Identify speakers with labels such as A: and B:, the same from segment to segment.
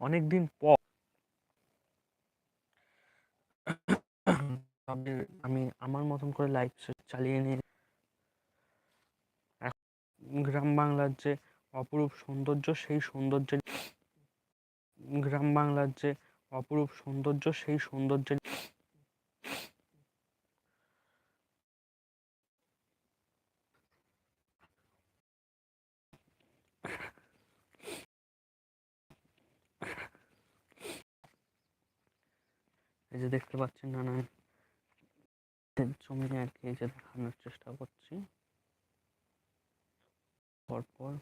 A: অনেক দিন পর। আমি আমার মতন করে লাইফ চালিয়ে নিয়ে গ্রাম বাংলার যে অপরূপ সৌন্দর্য, সেই সৌন্দর্যের গ্রাম বাংলার যে অপরূপ সৌন্দর্য, সেই সৌন্দর্যের এই যে দেখতে পাচ্ছেন নানান জমি আর কি এই যে দেখানোর চেষ্টা করছি। পরপর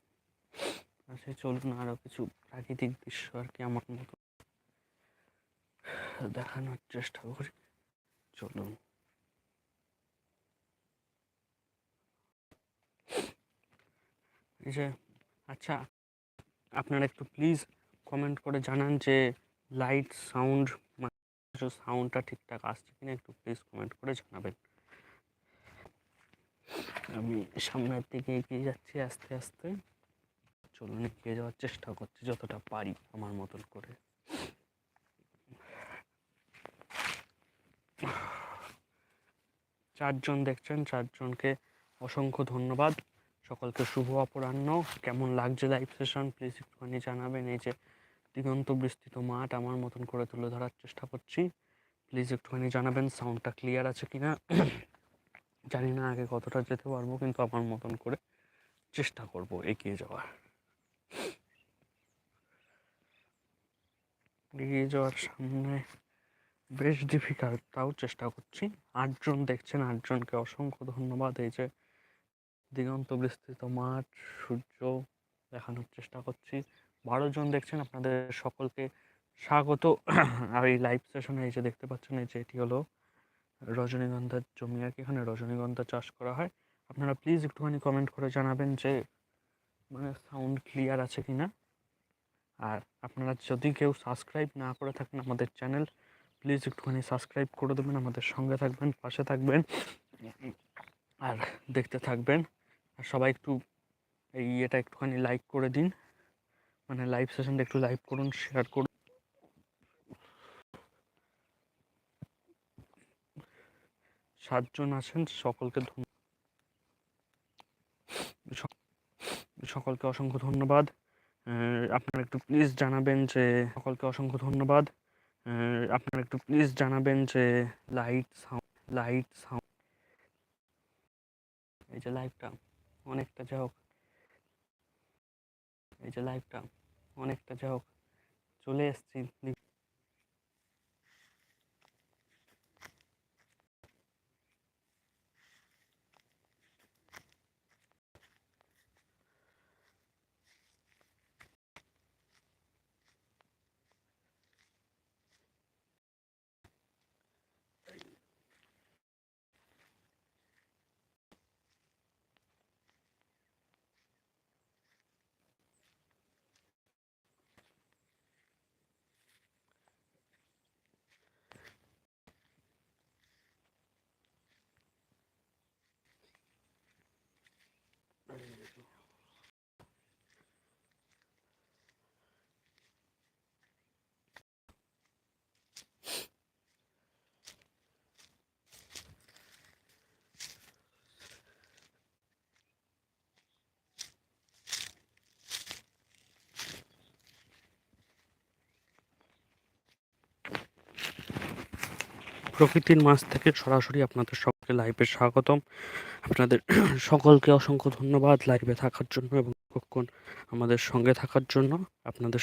A: সে চলুন আরও কিছু প্রাকৃতিক দৃশ্য আর কি আমার মতো দেখানোর চেষ্টা করি। চলুন। এই যে আচ্ছা আপনারা একটু প্লিজ কমেন্ট করে জানান যে লাইট সাউন্ড সাউন্ডটা ঠিকঠাক আসছে কিনা একটু প্লিজ কমেন্ট করে জানাবেন। আমি সামনের দিকে এগিয়ে যাচ্ছি আস্তে আস্তে। চলুন এগিয়ে যাওয়ার চেষ্টা করছি যতটা পারি আমার মতন করে। চারজন দেখছেন, চারজনকে অসংখ্য ধন্যবাদ। সকলকে শুভ অপরাহ্ন। কেমন লাগছে লাইভ সেশন প্লিজ একটুখানি জানাবেন। এই যে দিগন্ত বিস্তৃত মাঠ আমার মতন করে তুলে ধরার চেষ্টা করছি। প্লিজ একটুখানি জানাবেন সাউন্ডটা ক্লিয়ার আছে কি না জানি না আগে কতটা যেতে পারব, কিন্তু আমার মতন করে চেষ্টা করব এগিয়ে যাওয়ার। এগিয়ে যাওয়ার সামনে বেশ ডিফিকাল্ট তাও চেষ্টা করছি। আটজন দেখছেন, আটজনকে অসংখ্য ধন্যবাদ। এই যে দিগন্ত বিস্তৃত মাঠ, সূর্য দেখানোর চেষ্টা করছি। জন দেখছেন, আপনাদের সকলকে স্বাগত। আর এই লাইভ সেশনে এই যে দেখতে পাচ্ছেন, এই যে এটি হলো রজনীগন্ধার জমি আর কি। এখানে রজনীগন্ধা চাষ করা হয়। আপনারা প্লিজ একটুখানি কমেন্ট করে জানাবেন যে মানে সাউন্ড ক্লিয়ার আছে কি না আর আপনারা যদি কেউ সাবস্ক্রাইব না করে থাকেন আমাদের চ্যানেল প্লিজ একটুখানি সাবস্ক্রাইব করে দেবেন, আমাদের সঙ্গে থাকবেন, পাশে থাকবেন। আর দেখতে থাকবেন। আর সবাই একটু এই ইয়েটা একটুখানি লাইক করে দিন। মানে লাইভ সেশনটা একটু লাইভ করুন শেয়ার করুন। সাতজন আছেন, সকলকে সকলকে অসংখ্য ধন্যবাদ। আপনারা একটু প্লিজ জানাবেন যে সকলকে অসংখ্য ধন্যবাদ। আপনারা একটু প্লিজ জানাবেন যে লাইট সাউন্ড লাইট সাউন্ড এই যে লাইভটা অনেকটা যা হোক। এই যে লাইভটা অনেকটা যা হোক চলে এসছি। প্রকৃতির মাছ থেকে সরাসরি আপনাদের সকলকে লাইভে স্বাগতম। আপনাদের সকলকে অসংখ্য ধন্যবাদ লাইভে থাকার জন্য এবং কখন আমাদের সঙ্গে থাকার জন্য। আপনাদের